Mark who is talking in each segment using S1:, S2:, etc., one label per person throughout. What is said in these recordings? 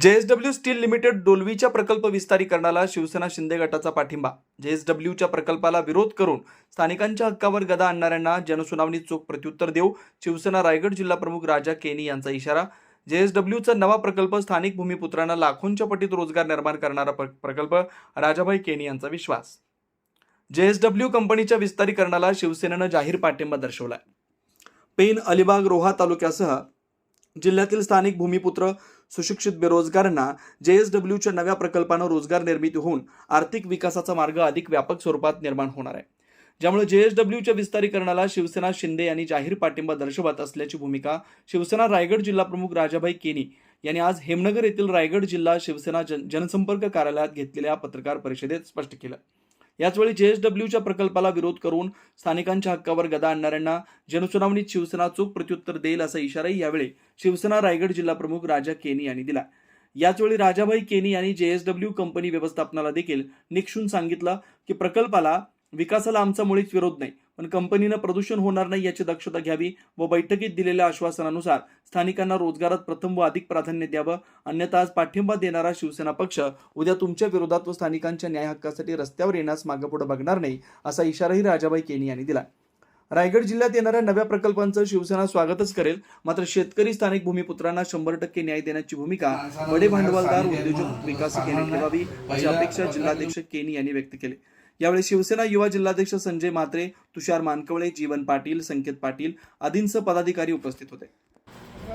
S1: JSW steel limited डोलवीच्या प्रकल्प विस्तारीकरणाला शिवसेना शिंदे गटाचा पाठिंबा. जेएसडब्ल्यूच्या प्रकल्पाला विरोध करून स्थानिकांच्या हक्कावर गदा आणणाऱ्यांना जनसुनावणी चोख प्रत्युत्तर देऊ शिवसेना रायगड जिल्हा प्रमुख राजा केनी यांचा इशारा. जेएसडब्ल्यूचा नवा प्रकल्प स्थानिक भूमिपुत्रांना लाखोंच्या पटीत रोजगार निर्माण करणारा प्र- प्रकल्प राजाभाई केनी यांचा विश्वास. जेएसडब्ल्यू कंपनीच्या विस्तारीकरणाला शिवसेनेनं जाहीर पाठिंबा दर्शवलाय. पेन अलिबाग रोहा तालुक्यासह जिल्ह्यातील स्थानिक भूमिपुत्र सुशिक्षित बेरोजगारांना जे एस डब्ल्यूच्या नव्या प्रकल्पानं रोजगार निर्मिती होऊन आर्थिक विकासाचा मार्ग अधिक व्यापक स्वरूपात निर्माण होणार आहे. ज्यामुळे जेएसडब्ल्यूच्या विस्तारीकरणाला शिवसेना शिंदे यांनी जाहीर पाठिंबा दर्शवत असल्याची भूमिका शिवसेना रायगड जिल्हा प्रमुख राजाभाई केनी यांनी आज हेमनगर येथील रायगड जिल्हा शिवसेना जन जनसंपर्क कार्यालयात घेतलेल्या पत्रकार परिषदेत स्पष्ट केलं. याचवेळी जेएसडब्ल्यूच्या प्रकल्पाला विरोध करून स्थानिकांच्या हक्कावर गदा आणणाऱ्यांना जनसुनावणीत शिवसेना चूक प्रत्युत्तर देईल असा इशाराही यावेळी शिवसेना रायगड जिल्हा प्रमुख राजा केनी यांनी दिला. याचवेळी राजाभाई केनी यांनी जेएसडब्ल्यू कंपनी व्यवस्थापनाला देखील निक्षून सांगितलं की प्रकल्पाला विकासाला आमचा मुळीच विरोध नाही. पण कंपनीनं प्रदूषण होणार नाही याची दक्षता घ्यावी व बैठकीत दिलेल्या आश्वासनानुसार स्थानिकांना रोजगारात प्रथम व अधिक प्राधान्य द्यावं. अन्यथा आज पाठिंबा देणारा शिवसेना पक्ष उद्या तुमच्या विरोधात व स्थानिकांच्या न्याय हक्कासाठी रस्त्यावर येण्यास मागेपुढे बघणार नाही असा इशाराही राजाबाई केनी यांनी दिला. रायगड जिल्ह्यात येणाऱ्या नव्या प्रकल्पांचं शिवसेना स्वागतच करेल मात्र शेतकरी स्थानिक भूमिपुत्रांना शंभर टक्के न्याय देण्याची भूमिका बडे भांडवलदार उद्योजक विकासकेने ठेवावी अशी अपेक्षा जिल्हाध्यक्ष केनी यांनी व्यक्त केली. यावेळी शिवसेना युवा जिल्हाध्यक्ष संजय म्हात्रे तुषार मानकवळे जीवन पाटील संकेत पाटील आदींसह पदाधिकारी उपस्थित होते.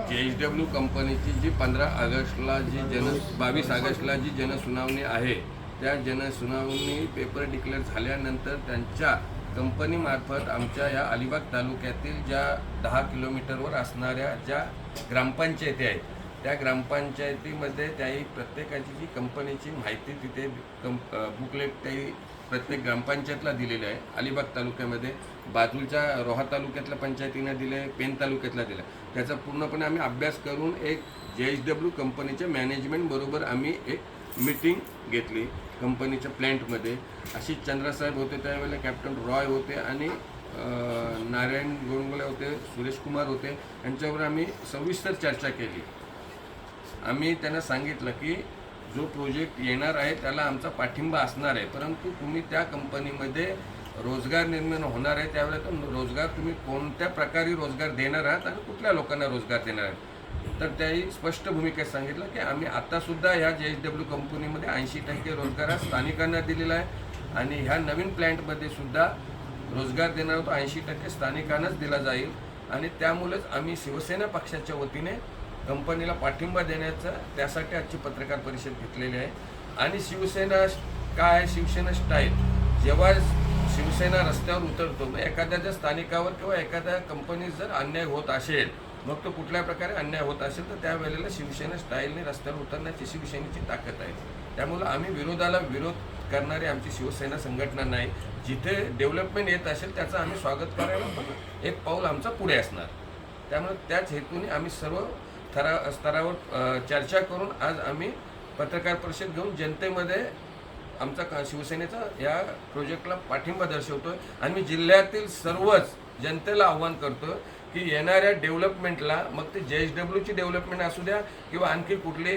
S2: के एच डब्ल्यू कंपनीची जी पंधरा ऑगस्टला जी जन बावीस ऑगस्टला जी जनसुनावणी आहे त्या जनसुनावणी पेपर डिक्लेअर झाल्यानंतर त्यांच्या कंपनीमार्फत आमच्या या अलिबाग तालुक्यातील ज्या दहा किलोमीटरवर असणाऱ्या ज्या ग्रामपंचायती आहेत त्या ग्रामपंचायतीमध्ये त्याही प्रत्येकाची जी कंपनीची माहिती तिथे कं बुकलेट त्याही प्रत्येक ग्रामपंचायतला दिलेलं आहे. अलिबाग तालुक्यामध्ये बाजूच्या रोहा तालुक्यातल्या पंचायतीनं दिलं आहे पेन तालुक्यातला दिलं. आहे त्याचा पूर्णपणे आम्ही अभ्यास करून एक जे एच डब्ल्यू कंपनीच्या मॅनेजमेंटबरोबर आम्ही एक मीटिंग घेतली कंपनीच्या प्लॅन्टमध्ये अशी चंद्रासाहेब होते त्यावेळेला कॅप्टन रॉय होते आणि नारायण गोंगले होते सुरेश कुमार होते. यांच्यावर आम्ही सविस्तर चर्चा केली. आम्ही त्यांना सांगितलं की जो प्रोजेक्ट येणार आहे त्याला आमचा पाठिंबा असणार आहे. परंतु तुम्ही त्या कंपनीमध्ये रोजगार निर्माण होणार आहे त्यावेळेला तर रोजगार तुम्ही कोणत्या प्रकारे रोजगार देणार आहात आणि कुठल्या लोकांना रोजगार देणार आहात? तर त्याही स्पष्ट भूमिकेत सांगितलं की आम्ही आतासुद्धा ह्या जे एच डब्ल्यू कंपनीमध्ये ऐंशी टक्के रोजगार हा स्थानिकांना दिलेला आहे आणि ह्या नवीन प्लॅन्टमध्ये सुद्धा रोजगार देणार तो ऐंशी टक्के स्थानिकांनाच दिला जाईल. आणि त्यामुळेच आम्ही शिवसेना पक्षाच्या वतीने कंपनीला पाठिंबा देण्याचा त्यासाठी आजची पत्रकार परिषद घेतलेली आहे. आणि शिवसेना काय आहे शिवसेना स्टाईल? जेव्हा शिवसेना रस्त्यावर उतरतो मग एखाद्या जर स्थानिकावर किंवा एखाद्या कंपनीत जर अन्याय होत असेल मग तो कुठल्या प्रकारे अन्याय होत असेल तर त्यावेळेला शिवसेना स्टाईलने रस्त्यावर उतरण्याची शिवसेनेची ताकद आहे. त्यामुळं आम्ही विरोधाला विरोध करणारी आमची शिवसेना संघटना नाही. जिथे डेव्हलपमेंट येत असेल त्याचं आम्ही स्वागत करायला एक पाऊल आमचा पुढे असणार. त्यामुळे त्याच हेतूने आम्ही सर्व थरा स्तरावर चर्चा करून आज आम्ही पत्रकार परिषद घेऊन जनतेमध्ये आमचा शिवसेनेचा या प्रोजेक्टला पाठिंबा दर्शवतोय. आणि मी जिल्ह्यातील सर्वच जनतेला आव्हान करतो की येणाऱ्या डेव्हलपमेंटला मग ते जे एच डब्ल्यूची डेव्हलपमेंट असू द्या किंवा आणखी कुठली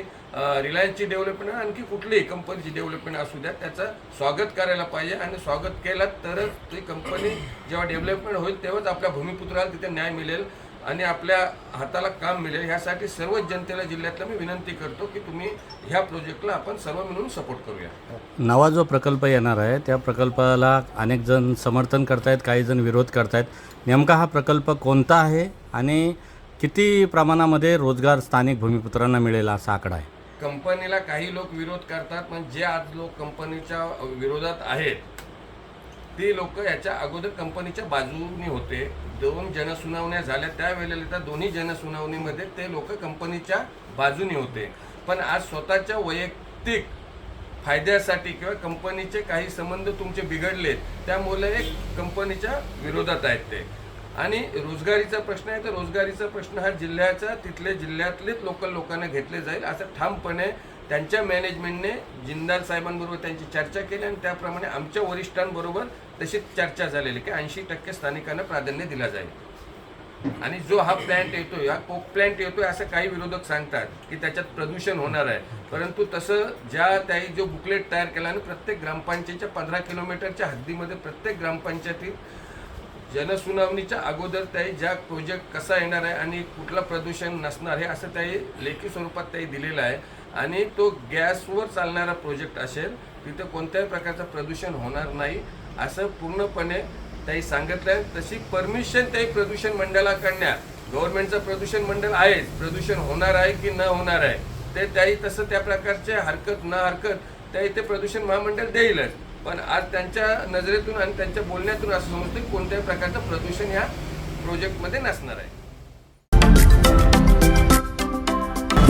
S2: रिलायन्सची डेव्हलपमेंट आणखी कुठलीही कंपनीची डेव्हलपमेंट असू द्या त्याचं स्वागत करायला पाहिजे. आणि स्वागत केलं तरच ती कंपनी जेव्हा डेव्हलपमेंट होईल तेव्हाच आपल्या भूमिपुत्राला तिथे न्याय मिळेल. आणि आपल्या हाताला काम मिळेल. ह्यासाठी सर्वच जनतेला जिल्ह्यातला मी विनंती करतो की तुम्ही ह्या प्रोजेक्टला आपण सर्व मिळून सपोर्ट करूया.
S3: नवा जो प्रकल्प येणार आहे त्या प्रकल्पाला अनेक जण समर्थन करतायत काही जण विरोध करतायत. नेमका हा प्रकल्प कोणता आहे आणि किती प्रमाणामध्ये रोजगार स्थानिक भूमिपुत्रांना मिळेल असा आकडा आहे?
S2: कंपनीला काही लोक विरोध करतात पण जे आज लोक कंपनीच्या विरोधात आहेत ते लोक याच्या अगोदर कंपनीच्या बाजूने होते. दोन जनसुनावण्या झाल्या. त्यावेळेला त्या दोन्ही जनसुनावणीमध्ये ते लोक कंपनीच्या बाजूने होते. पण आज स्वतःच्या वैयक्तिक फायद्यासाठी किंवा कंपनीचे काही संबंध तुमचे बिघडलेत त्यामुळे एक कंपनीच्या विरोधात आहेत ते. आणि रोजगारीचा प्रश्न आहे तर रोजगारीचा प्रश्न हा जिल्ह्याचा तिथले जिल्ह्यातलेच लोकल लोकांना घेतले जाईल असं ठामपणे त्यांच्या मॅनेजमेंटने जिंदाल साहेबांबरोबर त्यांची चर्चा केली आणि त्याप्रमाणे आमच्या वरिष्ठांबरोबर तशी चर्चा झालेली की ऐंशी टक्के स्थानिकांना प्राधान्य दिला जाईल. आणि जो हा प्लॅन्ट येतोय हा कोक प्लॅन्ट येतोय असं काही विरोधक सांगतात की त्याच्यात प्रदूषण होणार आहे. परंतु तसं ज्या त्याही जो बुकलेट तयार केला आणि प्रत्येक ग्रामपंचायतच्या पंधरा किलोमीटरच्या हद्दीमध्ये प्रत्येक ग्रामपंचायतीत जनसुनावणीच्या अगोदर त्याही ज्या प्रोजेक्ट कसा येणार आहे आणि कुठलं प्रदूषण नसणार हे असं त्याही लेखी स्वरूपात त्याही दिलेलं आहे. आणि तो गॅसवर चालणारा प्रोजेक्ट असेल तिथं कोणत्याही प्रकारचं प्रदूषण होणार नाही असं पूर्णपणे त्याही सांगितलं तशी परमिशन त्याही प्रदूषण मंडळाकडण्या गव्हर्नमेंटचं प्रदूषण मंडळ आहेच. प्रदूषण होणार आहे की न होणार आहे? ते त्याही तसं त्या प्रकारचे हरकत न हरकत त्याही ते प्रदूषण महामंडळ देईलच. पण आज त्यांच्या नजरेतून आणि त्यांच्या बोलण्यातून असं समजतं कोणत्याही प्रकारचं प्रदूषण ह्या प्रोजेक्टमध्ये नसणार आहे.